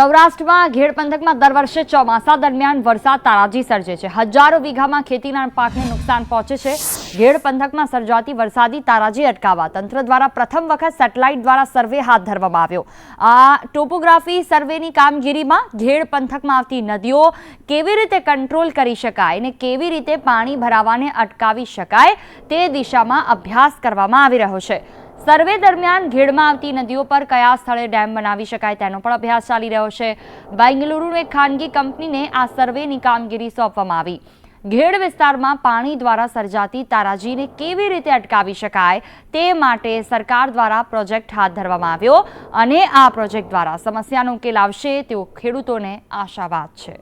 સૌરાષ્ટ્રમાં ઘેડ પંથકમાં દર વર્ષે ચોમાસા દરમિયાન વરસાદ તારાજી સર્જે છે. હજારો વીઘામાં ખેતીના પાકને નુકસાન પહોંચે છે. ઘેડ પંથકમાં સર્જાતી વરસાદી તારાજી અટકાવવા તંત્ર દ્વારા પ્રથમ વખત સેટેલાઇટ દ્વારા સર્વે હાથ ધરવામાં આવ્યો. આ ટોપોગ્રાફી સર્વેની કામગીરીમાં ઘેડ પંથકમાં આવતી નદીઓ કેવી રીતે કંટ્રોલ કરી શકાય અને કેવી રીતે પાણી ભરાવાને અટકાવી શકાય તે દિશામાં અભ્યાસ કરવામાં આવી રહ્યો છે. સર્વે દરમિયાન ઘેડમાં આવતી નદીઓ પર કયા સ્થળે ડેમ બનાવી શકાય તેનો પણ અભ્યાસ ચાલી રહ્યો છે. બેંગલુરુની એક ખાનગી કંપનીને આ સર્વેની કામગીરી સોંપવામાં આવી. ઘેડ વિસ્તારમાં પાણી દ્વારા સર્જાતી તારાજીને કેવી રીતે અટકાવી શકાય તે માટે સરકાર દ્વારા પ્રોજેક્ટ હાથ ધરવામાં આવ્યો અને આ પ્રોજેક્ટ દ્વારા સમસ્યાનો ઉકેલ આવશે તેવો ખેડૂતોને આશાવાદ છે.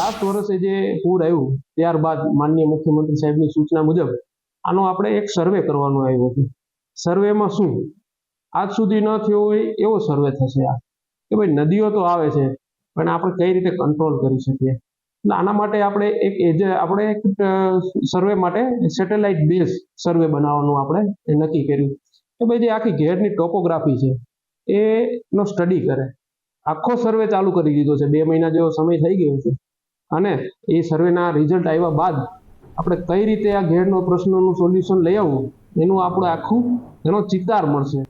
લાસ્ટ વર્ષે જે પૂર આવ્યું, ત્યારબાદ માનનીય મુખ્યમંત્રી સાહેબની સૂચના મુજબ આનો આપણે એક સર્વે કરવાનો આવ્યો છે. સર્વેમાં શું? આજ સુધી ન થયો હોય એવો સર્વે થશે આ. કે ભાઈ નદીઓ તો આવે છે, પણ આપણે કઈ રીતે કંટ્રોલ કરી શકીએ? એટલે આના માટે આપણે એક એજ, આપણે એક સર્વે માટે સેટેલાઇટ બેઝ સર્વે બનાવવાનું આપણે નક્કી કર્યું. કે ભાઈ જે આખી ઘેરની ટોપોગ્રાફી છે, એનો સ્ટડી કરે. આખો સર્વે ચાલુ કરી દીધો છે. બે મહિના જેવો સમય થઈ ગયો છે. અને એ સર્વેના રિઝલ્ટ આવ્યા બાદ આપણે કઈ રીતે આ ઘેરનો પ્રશ્નનું સોલ્યુશન લઈ આવવું એનું આપણે આખું એનો ચિતાર મળશે.